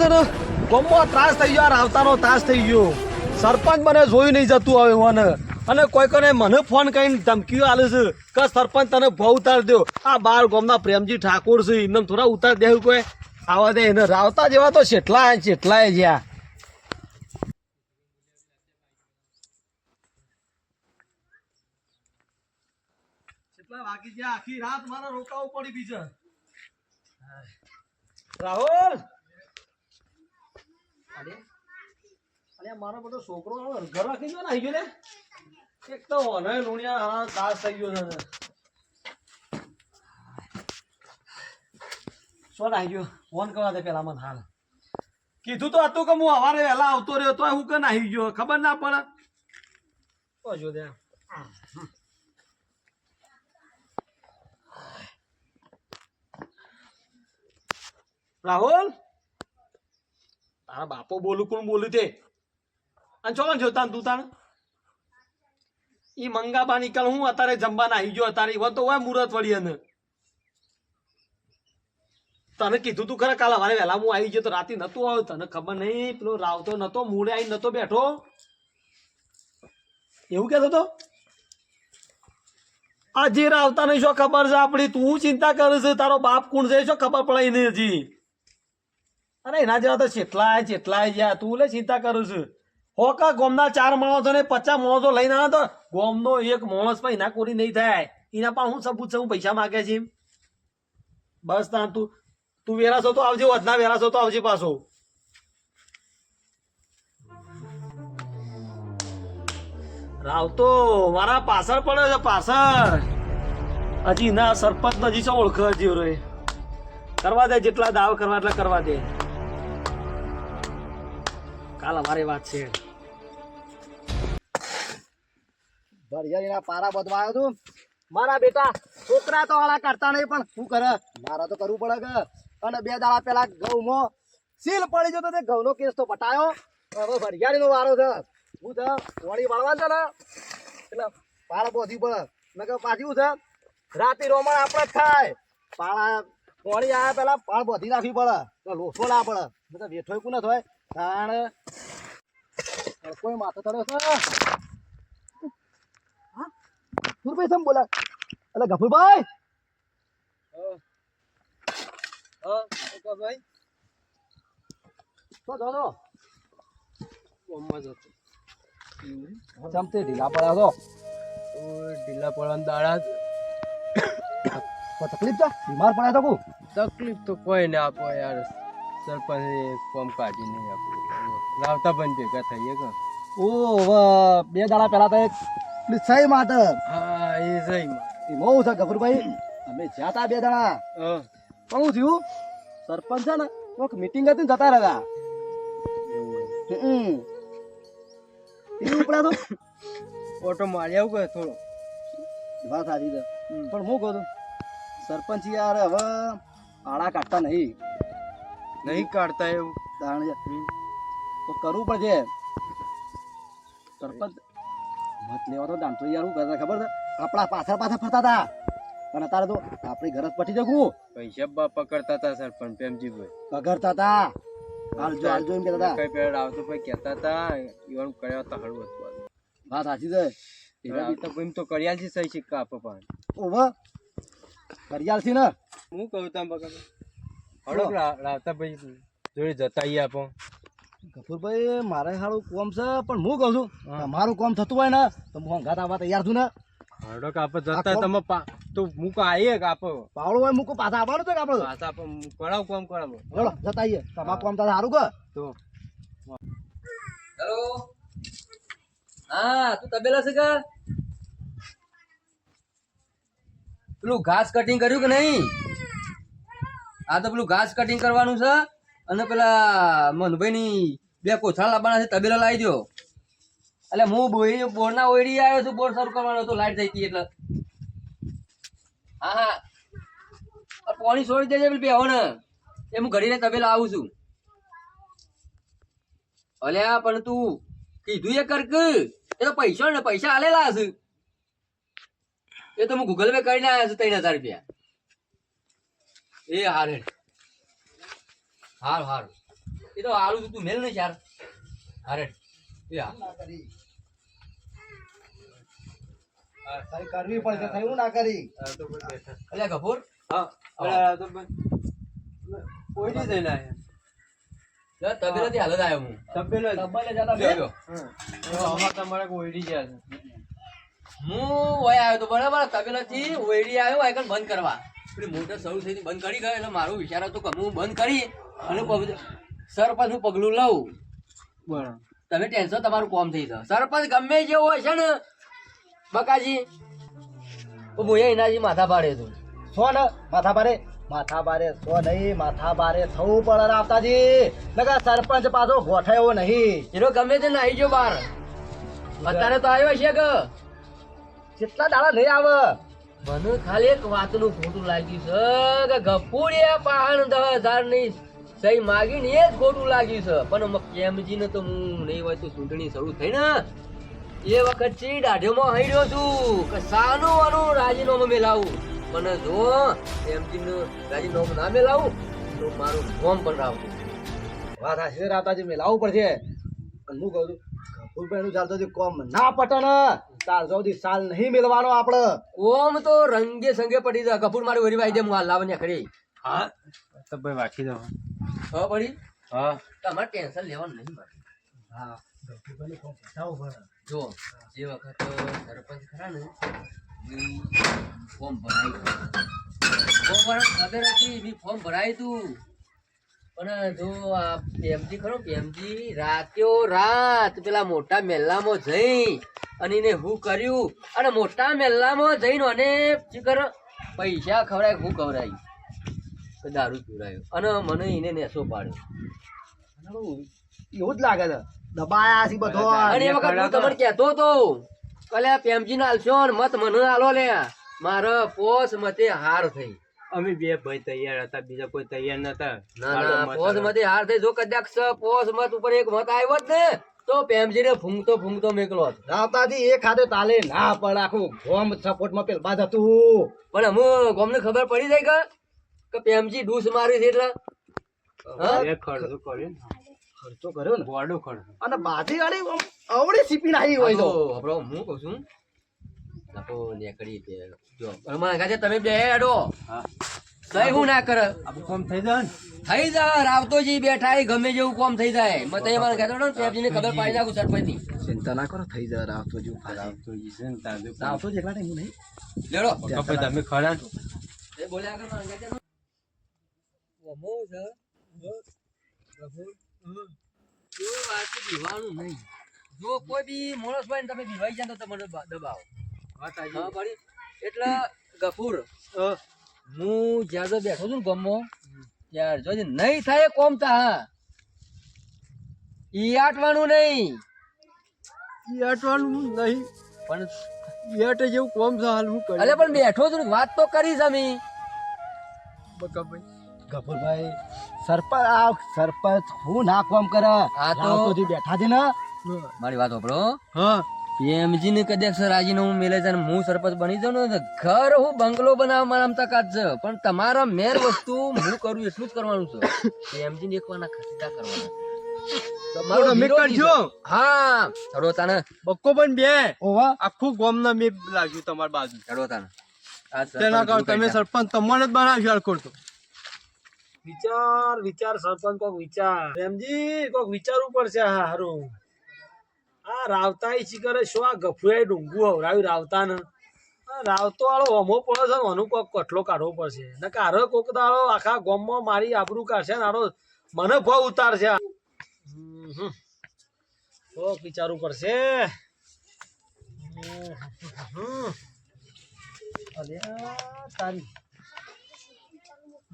છે ને ગમો ત્રાસ થઈ ગયો આવતાનો ત્રાસ થઈ ગયો. સરપંચ મને જોયું નહીં જતું હવે મને. અને કોઈ કોને મને ફોન કરીને ધમકીઓ આલે છે કે સરપંચ તને ભાવ ઉતાર દો આ બાર ગામના પ્રેમજી ઠાકોર છે એમને થોડા ઉતાર દેવું કોઈ આવા દે. એને રાવતા જેવા તો છેટલા છેટલાય જ્યાં. આખી રાત મારે રોકાવું પડી બીજે. રાહુલ! અરે અરે મારો બધો છોકરો ઘર રાખી ગયો ને આવી ને એક તો ઓને થઈ ગયો છે. શું આવી ગયો. ફોન કરવા દે હાલ. કીધું તો હતું કે હું સવારે વહેલા આવતો રહ્યો તો હું કે આવી ગયો. ખબર ના પડે. તો જો દે. રાહુલ? તારા બાપો બોલું, કોણ બોલું તે? અને છો જોતા તું તાણ? એ મંગાબા નીકળ, હું અત્યારે જમવાના આવી ગયો અત્યારે. ઈવન તો હોય મુહૂર્ત વળી એને. તને કીધું તું ખરા, કાલે અમારે વહેલા હું આવી ગયો તો રાતે નતું આવ્યો. તને ખબર નહીં, પેલો રાવતો નતો, મૂળે આવી નતો બેઠો. એવું કહેતો તો? આ રાવતા નહીં શું ખબર છે આપણી? તું ચિંતા કરે છે, તારો બાપ કોણ છે શું ખબર પડે નહીં હજી? અરે એના જેવા તો ચેટલાય ચેટલાય જ્યાં તું લે ચિંતા કરું છું. હોકા ગોમના ચાર માણસો ને પચાસ માણસો લઈને આવે તો ગોમનો એક માણસ પણ એના કોરી નહીં થાય. એના પણ હું સબૂત છે, હું પૈસા માગે છે બસ તા તું તું વેરાશો તો આવજે વધના વેરાશો તો આવજે પાછો. રાવતો, મારા પાછળ પડ્યો છે, પાછળ. હજી ના સરપંચ હજી શું ઓળખ હજી કરવા દે, જેટલા દાવ કરવા એટલા કરવા દે. કાલ અમારી વાત છે. ભરિયાળીના પારા બધવા તું? મારા બેટા, છોકરા તો વાળા કરતા નહીં, પણ શું કરે? મારા તો કરવું પડે કે. અને બે દાડા પેલા ઘઉંમાં સીલ પડી જતો તે ઘઉંનો કેસ તો પટાયો. હવે ભરિયાળીનો વારો છે. શું છે? વળી વળવા છે ને? એટલે પાળ બોધી પડે. નકર પાછું છે. રાતે રોમણ આપણે થાય પાળા પોણી આવ્યા પેલા પાળ બોધી નાખવી પડે. લોસો ના પડે. બધા વેઠોય ન થાય? તાણ. કોઈ માથો તળ્યો છે? ગફુરભાઈ સમ બોલા? અલે ગફુરભાઈ? તો જો જો. ચમતે ઢીલા પડ્યા તો ઢીલા પડવાના દાડા તકલીફ છે? બીમાર પડ્યા તો તકલીફ તો કોઈ ના આપો યાર. સરપંચ કોમ કાઢી નહીં આપણું લાવતા પણ ભેગા થઈએ કે. ઓ બે દાડા પહેલા તો એક સહી માત હા એ સહી એ બહુ છે ગફુરભાઈ. અમે જ્યાં તા બે દાડા. પણ હું થયું? સરપંચ છે ને કોઈક મિટિંગ હતી ને જતા રહ્યા. એવું પડ્યા તો. ઓટો મારી આવું કે થોડો. વાત સાચી છે. પણ હું કહું સરપંચ યાર હવે આડા કાઢતા નહીં. નહીં કાઢતા એવું. દાણ. તો કરવું પડશે. સરપંચ મત લેવા તો દાંતો યાર હું કરતા ખબર છે? આપણા પાછળ પાછળ ફરતા હતા. પણ અત્યારે તો આપણી ઘરે જ પટી જગું પૈસા બાપા કરતા હતા સરપંચ પ્રેમજીભાઈ. પગરતા હતા. હાલજો હાલજો એમ કહેતા હતા. કઈ પેડ આવતો ભાઈ કહેતા હતા? ઈવન કર્યા હતા હળવું હતું વાત સાચી છે. એના તો એમ તો કર્યા છે સહી સિક્કા આપો પણ. ઓવર કરિયાલ છે ને. હું કહું તમે બગા હળો. લાવતા ભાઈ જોડે જતા આવીએ આપો. ગફુરભાઈ મારે સારું કોમ છે પણ હું કહું છું હા. કોમ થતું હોય ને તો હું હંગાત આવવા તૈયાર છું ને. હળો કે જતા તમે તો હું કા આવીએ પાવડો હોય મૂકો પાછા આવવાનું છે આપણે? પાછા આપો કરાવ કોમ કરાવો. ચલો જતા આવીએ તમારું કોમ તો સારું કે. તો. હેલો. હા તું તબેલા છે કે? પેલું ઘાસ કટિંગ કર્યું કે નહીં? હા તો પેલું ઘાસ કટિંગ કરવાનું છે અને પેલા મનભાઈ ની બે કોથળા લાવવાના છે, તબેલા લાવી દો એટલે હું બોરી બોરના ઓયડી આવ્યો છું, બોર શરૂ કરવાનો હતો, લાઈટ થઈ ગઈ એટલે. હા હા. આ પાણી છોડી દેજે પેલી બેહો ને એ હું ઘડીને તબેલા આવું છું. અલ્યા, પણ તું કીધું એ કર એ તો પૈસા ને પૈસા આલેલા હશે. એ તો હું ગૂગલ પે કરીને આવ્યા છું ત્રણ હજાર રૂપિયા. એ હારે. હારું હારું. એ તો આલુ તું મેલ નહીં યાર. હારે. એ હા કરવી પડશે થયું ના કરી. અલ્યા જઈને હાલત આવ્યો હું. તબેલો. ડબ્બાને જતા તમારે કોઈડી ગયા છે. હું વય આવ્યો તો બરાબર તબેલાથી ઓયડી આવ્યો આઈકન બંધ કરવા. પેલી મોટર શરૂ થઈ બંધ કરી ગયો એટલે મારો વિચાર હતો કે હું બંધ કરી અને સરપંચ હું પગલું લઉં. બરાબર. તમે ટેન્શન તમારું કોમ થઈ જશે સરપંચ ગમે જેવો હોય છે ને બકાજી. તો હું એનાજી માથા ભારે છું. સો ને માથા ભારે. માથા ભારે સો નહીં માથા ભારે થવું પડે રાવતાજી નકર સરપંચ પાછો ગોઠાયો નહીં. એનો ગમે તે નાઈ જો બાર. અત્યારે તો આવ્યો છે કે? કેટલા દાડા નહીં આવે. મને ખાલી એક વાતનું ખોટું લાગ્યું છે કે ગફુડિયા પાહણ દસ હજારની સહી માગી ને એ જ ખોટું લાગ્યું છે. પણ કેમજી ને તો હું નહીં હોય તો ચૂંટણી શરૂ થઈ ને એ વખતથી દાઢ્યોમાં હૈડ્યો છું કે સાનું આનું રાજીનામું મેલાવું. પણ જો એમજી નું રાજીનામું ના મેલાવું તો મારું ફોર્મ પણ રાવતું. વાત હાશે રાવતાજી મેલાવવું પડશે. હું કહું છું કપૂરભાઈ નું ચાલતો કોમ ના પટે ને તાર સુધી સાલ નહીં મેળવાનો આપણે. ઓમ તો રંગે સંગે પડી જાય. કપૂર મારી વરી વાઈ દે હું હાલ લાવને ખરી. હા? તો ભાઈ વાંચી દો. હા પડી હા. તમારે ટેન્શન લેવાનું નહીં મારે. હા કોમ. જો જે વખત સરપંચ ખરા ને ફોર્મ ભરાય ફોર્મ ભરા ખબર હતી ફોર્મ ભરાય તું. પણ જો આ પેમજી ખરો પેમજી રાત્યો રાત પેલા મોટા મેલ્લામાં જઈ અને એને હું કર્યું? અને મોટા મેલ્લામાં જઈને અને ચીકર પૈસા ખવડાય હું ખવડાય. દારૂ પીવડાયો. અને મને એને નેસો પાડ્યો. એવું જ લાગે છે. દબાયા છે બધો અને એ વખત હું તમને કહેતો હતો કલે પેમજી ના આલશો ને મત મને આલો લે મારો પોસ મતે હાર થઈ. અમે બે ભાઈ તૈયાર હતા બીજા કોઈ તૈયાર નતા. ના ના પોસ. મતે હાર થઈ જો કદાચ પોસ મત ઉપર એક મત આવ્યો જ ને તો પેમજી ને ફૂંકતો ફૂંકતો મેકલો હોત. રાવતાજી એક હાથે તાલે ના પડે આખું ગોમ સપોર્ટમાં પેલ બાદ હતું પણ અમુ ગોમને ખબર પડી જાય કે? કે પેમજી ડૂસ મારી છે એટલે? ખર્ચો કર્યો ખર્ચો કર્યો ને? બોડો ખર્ચો. અને બાજી વાળી અવળી સીપી નાખી હોય તો. હું કહું છું? આપો નેકડી તે જો અમારા કાજે તમે બે હેડો. હા. સહી હું ના કર. કામ થઈ જાય ને? થઈ જાય રાવતોજી બેઠા એ ગમે જેવું કોમ થઈ જાય. મત એ મને કહેતો ને પેપજીને ખબર પાડી નાખું સરપંચની. ચિંતા ના કરો થઈ જાય રાવતો આવતો ઈ છે ને તાંજુ કામ. રાવતો જેટલા ટાઈમ નહીં. લેડો. કપે તમે ખરા? એ બોલ્યા આગળ મારા ગાજે મો છે. જો વાત દીવાનું નહીં. જો કોઈ બી માણસ ભાઈ તમે દીવાઈ જાય તો તમને બ- દબાવો. હા પડી. એટલે ગફુર હું. જ્યાં જો બેઠો છું ને ગમો ત્યાર જોજે નહીં થાય કોમ તા હા. ઈ આટવાનું નહીં. ઈ આટવાનું નહીં. પણ ઈ અટે જેવું કોમ છે હાલ હું કરી અલે પણ બેઠો છું વાત તો કરીશ અમે. બકાભાઈ ગફુરભાઈ સરપંચ આ સરપંચ હું ના કોમ કરે. આ તો- બેઠા છે ને મારી વાત સાંભળો. હા. પીએમજી ને કદાચ રાજીનામું મેલે છે અને હું સરપંચ બની જાઉં ને ઘર હું બંગલો બનાવવા મારા તાકાત છે. પણ તમારા મેર વસ્તુ હું કરું એટલું જ કરવાનું છે. પીએમજી ને એકવાના ખસીદા કરવાના. વિચાર વિચાર સરપંચ કોક વિચાર. એમજી કોક વિચારવું પડશે હા હારું. આ રાવતા શીકરે શું આ ગફુએ ડુંગુ હવરાવ્યું રાવતા ને રાવતો વાળો હોમો પડે છે ને કોક કટલો કાઢવો પડશે. ને કારો કોક દાડો આખા ગોમમાં મારી આબરૂ કાઢશે ને, આરો મને ભાવ ઉતારશે. કોક વિચારું પડશે. તારી.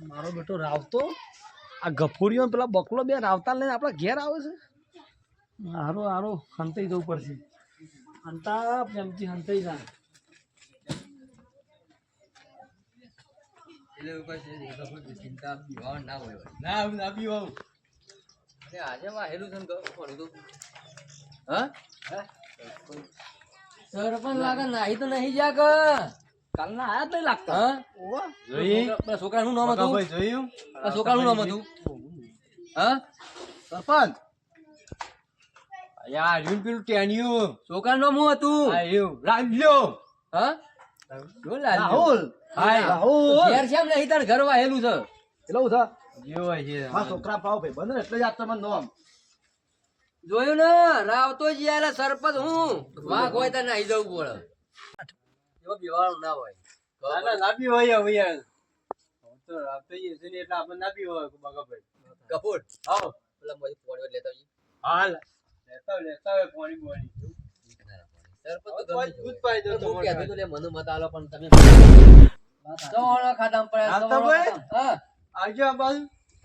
મારો બેટો રાવતો? આ ગફુરીઓ પેલા બકલો બે રાવતા લઈને આપણા ઘેર આવે છે? હારો હારો હંતાઈ જવું પડશે. હંતા પ્રેમથી હંતાઈ ના. ના ના ને? હા સરપંચ લાગે નાહી તો નહીં જા કે. કાલના આયા જ નહીં લાગતા પેલા છોકરાનું નામ હતું. છોકરા નું નામ હતું. હા સરપંચ યાર આર્યું પેલું ટેણિયું? છોકરાનું નામ શું હતું આયુ રામલ્યો હા? રાહુલ. હાય રાહુલ. ઘેર છે નહીં તાર ઘર વાહેલું છે. કેટલું છે? જેવો છે હા છોકરા ભાવ ભાઈ બંધ એટલે જ આ તમને નોમ. જોયું ને? રાવતો જ યાર સરપંચ હું. વાઘ હોય તો નાહી જવું પડે. એવો બેવાળું ના હોય. ના, ના, નાબી હોય હવે યાર. તો રાવતો જ છે ને એટલે આપણે નાબી હોય બગાભાઈ કપૂર આવો પેલા મોદી પોણી લેતા આવજે. હાલ લેતા લેતા હોય પાણી પાણી.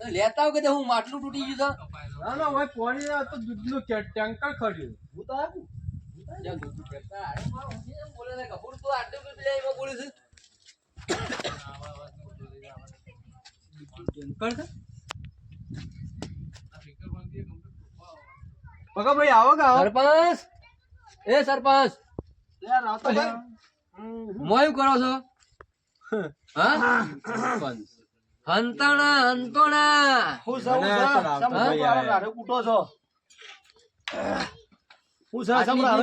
લેતા કે હું માટલું તૂટી ગયું ના ના ભાઈ પાણી ના તો ટેન્કર ખડ્યું હું તો બોલે કપૂર તું આટલું બધું લે એમાં ટેન્કર છે? ભાઈ આવો કા સરપંચ! એ સરપંચ! મોયું કરો છો? હા? હંતણા હંતોણા. હું સૌ કૂટો છો. સરપંચમાં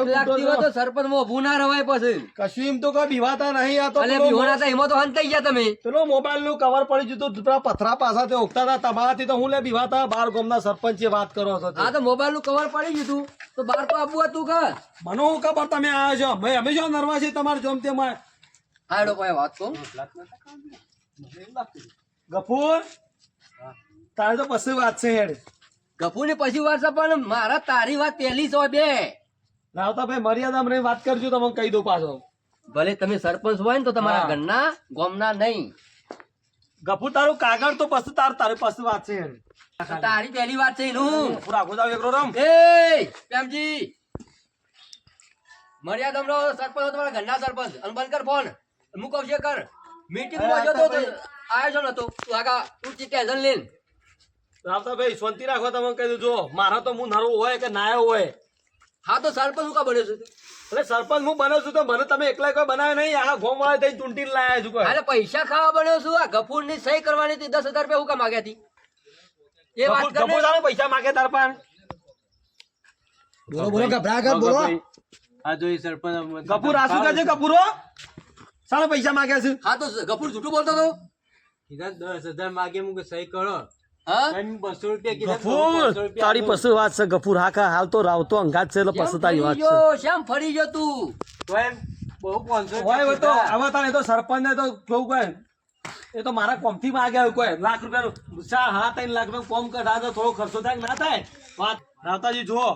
ના રવાય પછી. કશું એમ તો કઈ બીવાતા નહીં આ તો અલે પેલો બીહોણા હતા એમાં તો હંતાઈ ગયા તમે. પેલો મોબાઈલનું કવર પડી ગયું પથરા પાછા તે ઉગતા હતા તમારાથી તો હું લે બીવાતા બાર ગામના સરપંચ વાત કરો છો હા તો મોબાઈલનું કવર પડી ગયું તો બાર તો આપવું હતું કે? મને હું ખબર તમે આયા છો? મેં અમે શું નરવા છે તમારે માં ભાઈ વાત કહું. ગફૂર? તારે તો પછી વાત છે હેડ. ને પછી વાત છે પણ મારા તારી વાત પહેલી સો બે. રાવતા ભાઈ મર્યાદા મને વાત કરજો તમને કહી દઉં પાછો. ભલે તમે સરપંચ હોય ને તો તમારા હા. ઘરના ગોમના નહીં. ગફૂર તારું કાગળ તો પછી તાર તારે પછી વાત છે. તારી પહેલી વાત છે એનું. ગફૂર આગો જાવ રમ. એ પ્રેમજી. મર્યાદા નો સરપંચ હોય તમારા ઘરના સરપંચ. અને બંધ કર ફોન. હું કહું છું કર. મીટિંગમાં જતો તો આયોજન છો તું આગા તું ટેન્શન લઈને રાવતા ભાઈ શાંતિ રાખો તમે કહી દઉં. જો મારા તો હું નરવો હોય કે નાયો હોય હા તો સરપંચ હું કા બન્યો છું? એટલે સરપંચ હું બન્યો છું તો મને તમે એકલા કોઈ બનાવ્યો નહીં? આ ગોમ વાળા થઈ ચૂંટીને લાયા છું કોઈ. અરે પૈસા ખાવા બન્યો છું. આ ગફૂરની સહી કરવાની હતી. દસ હજાર રૂપિયા હું કા માગ્યા હતી? એ વાત ગફૂર- સામે પૈસા માગે તાર પણ બોલો બોલો ગભરા કર બોલો. આ જોઈ સરપંચ ગફૂર આ શું કહે છે? ગફૂરો સારા પૈસા માગ્યા છે. હા તો ગફૂર જૂઠું બોલતો હતો? કીધા દસ હજાર માગે મુકે સહી કરો. રૂપિયા રૂપિયા તારી આપો. વાત છે ગફુર હા કા હાલ તો રાવતો અંગાત છે એટલે શ્યામ તારી વાત છે. શ્યામ ફરી ગયો તું? તો. હવે તારે તો સરપંચ ને તો કેવું કહે? એ તો મારા કોમથી માગ્યા હોય કોઈ લાખ રૂપિયાનું ચાર હા ત્રણ લાખ રૂપિયા કોમ કઢા તો થોડો ખર્ચો થાય ના થાય? વાત. રાવતાજી જુઓ.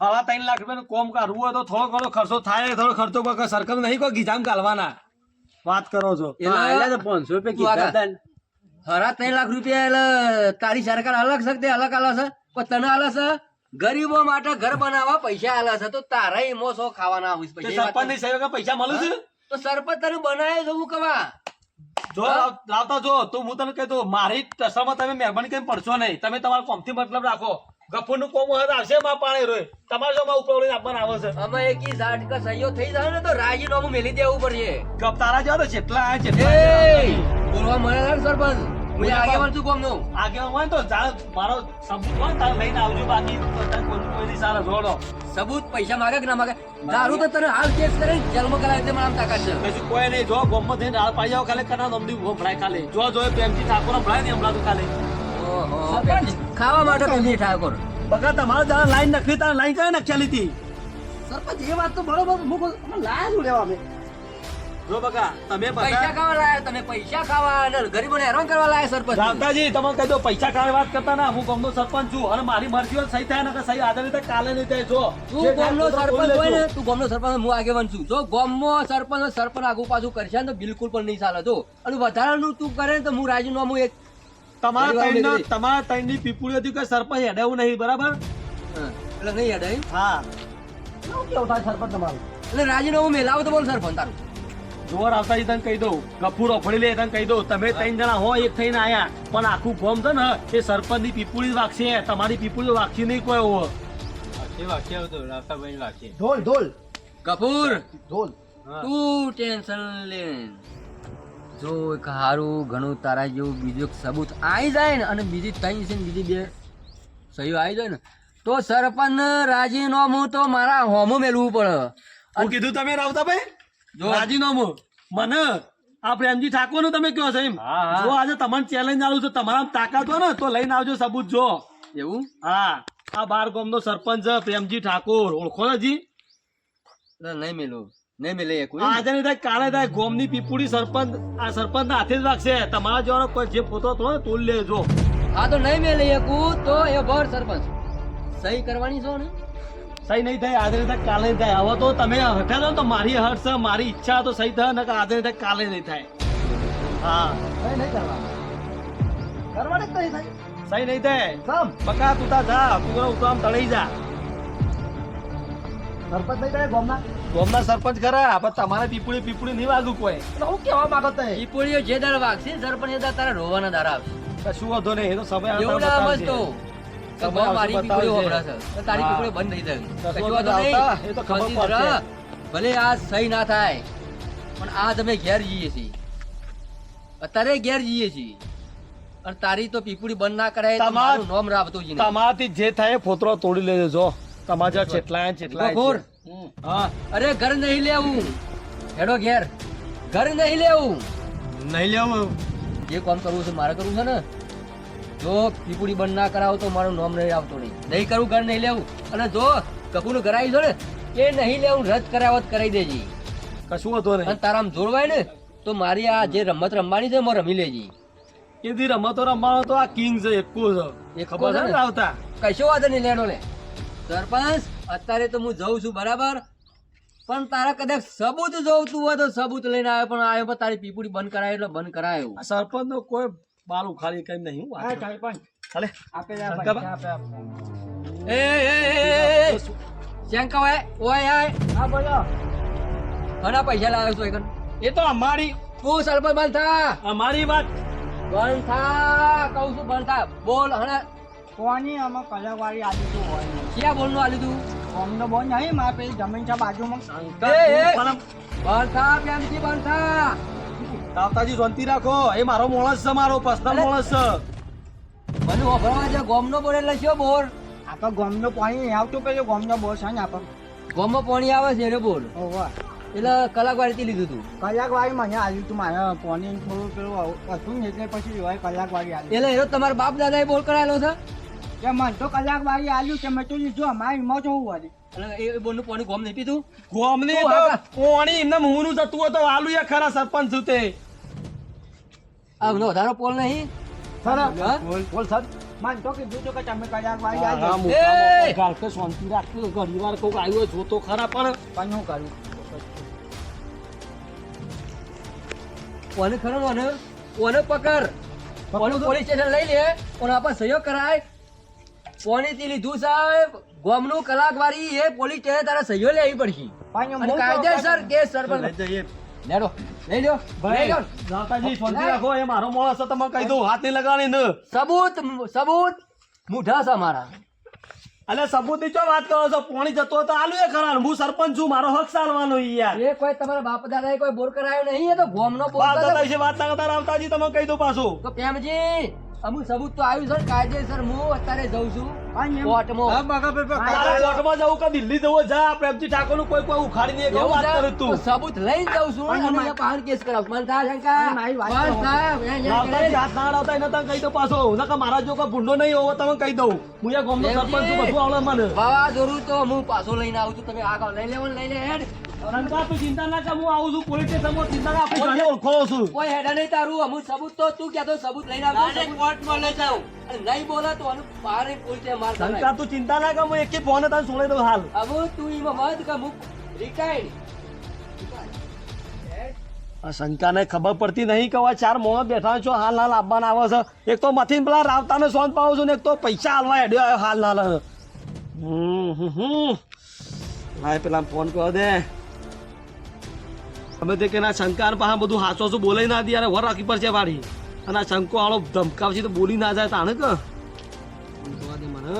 હા ત્રણ લાખ રૂપિયાનું કોમ કાઢવું હોય તો થોડો ઘણો ખર્ચો થાય થોડો ખર્ચો કોઈ સરકમ નહીં કોઈ ગીજામ કાઢવાના વાત કરો છો. એટલે પાંચસો રૂપિયા હરા ત્રણ લાખ રૂપિયા એટલે તારી સરકાર અલગ છે તે અલગ આલે છે? પણ તને આલે છે? ગરીબો માટે ઘર બનાવવા પૈસા આલે છે તો તારા મો શો ખાવાના હોય પૈસા સરપંચ સહયોગે પૈસા મળે છે? તો સરપંચ તને બનાવે જવું કવા જો લાવતા જો તો હું તને કહી દઉં મારી ટસરમાં તમે મહેરબાની કરીને પડશો નહીં. તમે તમારા કોમથી મતલબ રાખો. ગફુરનું કોમ હોય આવશે માં પાણી રોય તમારે જો માં ઉપરવડી આપવાનું આવે છે? અમે એકી ઝાડ કે સહીઓ થઈ જાય ને તો રાજીનામું મેલી દેવું પડશે. ગપ તારા જવા તો જેટલા આયા જેટલા બોલવા મને છે ને સરપંચ? હું આગેવાન છું કોમનો. આગળ હોય ને તો જાણ મારો સબૂત હોય ને તારે લઈને આવજો. બાકી કોઈ સારા જોડો. સબૂત પૈસા માગે કે ના માગે? દારૂ તો તને હાલ કેસ કરે જેલમાં કરાવી દે મારા આમ તાકાત છે. પછી કોઈ નહીં જો ગોમમાં થઈને હાલ પાડી જાવ ખાલી કના નમદી ઊભો ભરાય ખાલી. જો જો પ્રેમજી ઠાકોર ભરાય ને હમણાં તો ખાલે. ઓહો. ખાવા માટે પ્રેમજી ઠાકોર. બગા તમારે જાણે લાઈન નખવી તારે લાઈન કઈ નખેલી હતી? સરપંચ એ વાત તો બરોબર હું લાયા શું લેવા અમે? જો બકા તમે પૈસા ખાવા લાયા તમે પૈસા ખાવા અને ગરીબોને હેરાન કરવા લાયા સરપંચ. રામતાજી તમે કહી દો પૈસા કાઢી વાત કરતા ના હું ગામનો સરપંચ છું અને મારી મરજી હોય સહી થાય ને સહી આજે નહીં કાલે નહીં થાય જો. તું ગામનો સરપંચ હોય ને તું ગામનો સરપંચ હું આગેવાન છું. જો ગામમાં સરપંચ સરપંચ આગુ પાછું કરશે ને તો બિલકુલ પણ નહીં ચાલે જો. અને વધારાનું તું કરે ને તો હું રાજીનામું એક તમારા ત્રણનો-. તમારા ત્રણની પીપુડી હતી કે સરપંચ હેડાવું નહીં બરાબર? એટલે નહીં યાદ હા. કેવું થાય સરપંચ તમારું એટલે રાજીનામું મેલાવું તો બોલ સરપંચ તારું. જોર આવતાજી તને કહી દઉં કપૂર ઓફળી લે તને કહી દઉં તમે ત્રણ જણા હો એક થઈને આયા. પણ આખું ગોમ છે ને એ સરપંચની પીપુળી જ વાગશે તમારી પીપુળી વાગશે નહીં કોઈ આવતો વાક્ય ઢોલ ઢોલ કપૂર ઢોલ તું ટેન્શન લે. જો એક હારું ઘણું તારા જેવું બીજું સબૂત આવી જાય ને અને બીજી ત્રણ છે ને બીજી બે સહી આવી જાય ને તો સરપંચ રાજીનામું તો મારા હોમું મેળવું પડે. હું કીધું તમે રાવતાભાઈ? જો. રાજીનામું. મને આ પ્રેમજી ઠાકોરનું તમે કયો છો એમ. જો આજે તમને ચેલેન્જ આવું છે તમારા તાકાત હોય ને તો લઈને આવજો સબૂત જો. એવું? હા. આ બાર ગામ નો સરપંચ પ્રેમજી ઠાકોર. ઓળખો ને જી? નહીં મેલું. નહીં મેલે આજે નહીં થાય કાલે થાય ગોમની પીપુડી સરપંચ આ સરપંચ ના હાથે જ વાગશે તમારા જેવાનો કોઈ જે પોતો હતો ને લેજો. હા તો નહીં મેલે એકું તો એ ભર સરપંચ. સહી કરવાની છો ને? સહી નહીં થાય આજે નહીં થાય કાલે નહીં થાય. હવે તો તમે છો તો મારી હર્ષ મારી ઈચ્છા તો સહી થાય નકર આજે નહીં થાય કાલે નહીં થાય. હા. નહીં કરવા કરવાની જ નહીં થાય સહી. નહીં થાય. સમ. બકા તુતા જા તું તો આમ તળાઈ જા. સરપંચ નહીં કરે ગોમના? ગોમના સરપંચ ખરા પણ તમારે પીપળી પીપળી નહીં વાગું કોઈ. હું કેવા માંગો તે ઈ જે દાળ વાગશે સરપંચ એ તારા રોવાના દાળ આવશે કશું વધો નહીં એ તો સમય એવું ના. સમજતો. કે બહુ મારી પીપળીઓ બતાવશે. વપરાશે તો તારી પીપળીઓ બંધ થઈ જાય. કશો કશો વાંધો વાંધો નહીં. એ તો ખબર પડશે. ભલે આ સહી ના થાય પણ આ તમે ઘેર જઈએ છીએ. અત્યારે ઘેર જઈએ છીએ. અને તારી તો પીપળી બંધ ના કરાય તમારું નોમ જ તમારાથી જે થાય ફોતરો તોડી લેજો જો. તમારા જેટલા જેટલા. હમ. હા. અરે ઘર નહીં લેવું. હેડો ઘેર. ઘર નહીં લેવું. નહીં લેવું. જે કામ કરવું છે મારે કરવું છે ને? જો પીપુડી બંધ ના કરાવો તો મારું નામ નહીં આવતો નહીં. નહીં કરવું ઘર નહીં લેવું. અને જો કપૂર ઘર આવી ને એ નહીં લેવું રદ કરાવો કરાવી દેજી. કશું વાંધો અને તારામ જોડવાય ને તો મારી આ જે રમત રમવાની છે એમાં રમી લેજી. એ દી રમતો રમવાનો તો આ કિંગ છે એકકો છે. એ ખબર છે? આવતા? કશો વાંધો નહીં લેણો લે. સરપંચ અત્યારે તો હું જઉં છું બરાબર. પણ તારા કદાચ સબૂત જોવતું હોય તો સબૂત લઈને આવ્યો પણ આવ્યો પણ તારી પીપુડી બંધ કરાય એટલે બંધ કરાયો. સરપંચ નો કોઈ બાલ ઉખાડી કઈ નહીં હું આ હા પણ. હાલે. આપે ભાઈ આપે આપે. એ એ, એ. શંકા ઓય આય. હા બોલો. ઘણા પૈસા લાવ્યો છો એકન એ તો અમારી તું સરપંચ બનતા અમારી વાત. થા કહું છું થા. બોલ હણે કોની આમાં કલાકવાળી આલી તું હોય? ક્યાં બોલનું આલી તું? અમને બોલ નહીં મારે પેલી જમીન છે બાજુમાં. એ, એ. પણ બંધ બંધ દાવતાજી શાંતિ રાખો. એ મારો માણસ છે મારો પર્સનલ. માણસ છે. મને ઓભરવા છે ગોમનો બોર એટલે શું બોર? આપણે ગોમનો પાણી આવતું પેલું ગોમનો બોર છે ને આપણે ગોમનો પાણી આવે છે રે બોર. ઓવા એટલે કલાકવાળીથી લીધું તું. કલાકવાળી મને આવ્યું તું મારે પાણી થોડું પેલું હતું ને એટલે પછી હોય કલાકવાળી આવ્યું એટલે એનો તમારા બાપ દાદાએ બોલ કરાયેલો છે? કે મને તો કલાકવાળી આવ્યું કે મેં તો લીધું અમારી એમાં તો વાળી એ બોરનું પાણી ગોમ નહીં પીધું? ગોમની તું તો એમને મુહનું જતું હોય આલુ એ ખરા સરપંચ છું તે આ વધારો પોલ નહીં? સર? બોલ. સર. મને તો કે તમે એ! કે શાંતિ રાખજો. ઘણી વાર કોક આવ્યો જોતો ખરા પણ પણ હું કરું? કોને ખરો ઓને. ઓને પકડ. ઓને પોલીસ સ્ટેશન લઈ લે. ઓને આપણે સહયોગ કરાય. કોને લીધું સાહેબ. ગોમનું કલાકવારી એ પોલીસ સ્ટેશન તારા સહયોગ લેવી પડશે. અને કાયદેસર કેસ સરપંચ લેડો લઈ લ્યો ભાઈ દાતાજી શાંતિ રાખો એ મારો માણસ છે તમે કહી દઉં હાથ નહીં લગાડી ન. સબૂત સબૂત મુઢા છે મારા. અલે સબૂતની ચો વાત કરો છો? પોણી જતો તો આલુ એ ખરા હું સરપંચ છું મારો હક સાલવાનો યાર. એ કોઈ તમારા બાપ દાદા કોઈ બોર કરાયો નહીં એ તો ગોમનો બોર વાત કરાયો. દાદા વિશે વાત ના કરતા રામતાજી તમે કહી દો પાછું. તો પ્રેમજી અમુક સબૂત તો આવ્યું છે કાયદેસર હું અત્યારે જઉં છું. કોર્ટમાં. જવું કે દિલ્હી જવું જા પ્રેમજી ઠાકોરનું કોઈ કોઈ ઉખાડી નહીં એવું વાત કરું તું. સબૂત લઈને જાઉં છું અને કેસ કરાવું. મન થાય તો-. હાથ ના એને તમે કહી દો પાછો. નકર મારા જો કોઈ ભૂંડો નહીં હોવો તમે કહી દઉં. હું યા ગામનો. સરપંચ છું બધું આવડે મને. વાવાઝોડું તો હું પાછો લઈને આવું છું. તમે આગળ લઈ લેવો લઈ લે હેડ. રંગા ચિંતા ના કર હું આવું છું પોલીસ સ્ટેશનમાં ચિંતા ના ફોન ઓળખો છું. કોઈ હેડા નહીં તારું અમુક સબૂત તો તું કહેતો સબૂત લઈને આવજો કોર્ટમાં લઈ જાઉં નહીં બોલે તો આનું બહાર પોલીસે માર શંકા તું ચિંતા ના કર હું એકે ફોન તને છોડી દઉં હાલ. હવે તું એમાં મત કે હું રિટાયર્ડ શંકાને ખબર પડતી નહીં કે ચાર મોણ બેઠા છો હાલ હાલ આવવાના આવે છે. એક તો મથી પેલા રાવતાને સોન પાવું છું ને એક તો પૈસા હાલવા હેડ્યો આવ્યો હાલ હાલ હમ હમ હમ. પેલા ફોન કહો દે. અમે તે કે ના, શંકા પાસે બધું હાચો છું બોલાઈ ના દી યાર, વર રાખી પડશે વાળી અને આ શંકો આળો ધમકાવશે તો બોલી ના જાય તાણે કે? મને.